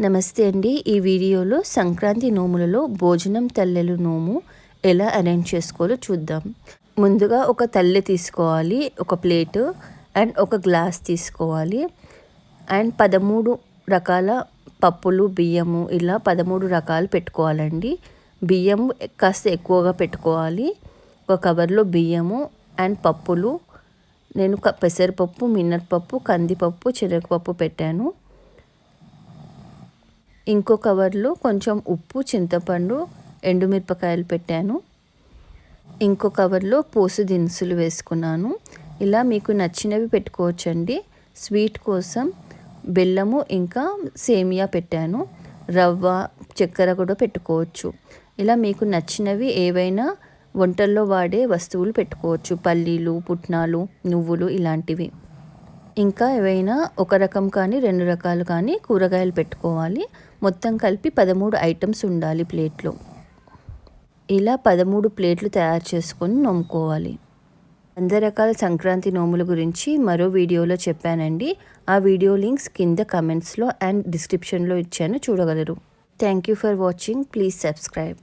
నమస్తే అండి. ఈ వీడియోలో సంక్రాంతి నోములలో భోజనం తల్లెలు నోము ఎలా అరేంజ్ చేసుకోవాలో చూద్దాం. ముందుగా ఒక తల్లె తీసుకోవాలి ఒక ప్లేటు అండ్ ఒక గ్లాస్ తీసుకోవాలి. అండ్ పదమూడు రకాల పప్పులు బియ్యము ఇలా పదమూడు రకాలు పెట్టుకోవాలండి. బియ్యం కాస్త ఎక్కువగా పెట్టుకోవాలి. ఒక కవర్లో బియ్యము అండ్ పప్పులు. నేను క- పెసరపప్పు మినప్పప్పు కందిపప్పు శనగపప్పు పెట్టాను. ఇంకో కవర్లో కొంచెం ఉప్పు చింతపండు ఎండుమిరపకాయలు పెట్టాను. ఇంకో కవర్లో పోసు దినుసులు వేసుకున్నాను. ఇలా మీకు నచ్చినవి పెట్టుకోవచ్చండి. స్వీట్ కోసం బెల్లము ఇంకా సేమియా పెట్టాను. రవ్వ చక్కెర కూడా పెట్టుకోవచ్చు. ఇలా మీకు నచ్చినవి ఏవైనా వంటల్లో వాడే వస్తువులు పెట్టుకోవచ్చు. పల్లీలు పుట్నాలు నువ్వులు ఇలాంటివి. ఇంకా ఏవైనా ఒక రకం కానీ రెండు రకాలు కానీ కూరగాయలు పెట్టుకోవాలి. మొత్తం కలిపి పదమూడు ఐటమ్స్ ఉండాలి ప్లేట్లో. ఇలా పదమూడు ప్లేట్లు తయారు చేసుకొని నోముకోవాలి వంద రకాల సంక్రాంతి నోముల గురించి మరో వీడియోలో చెప్పానండి. ఆ వీడియో లింక్స్ కింద కమెంట్స్లో అండ్ డిస్క్రిప్షన్లో ఇచ్చాను చూడగలరు. Thank you for watching. Please subscribe.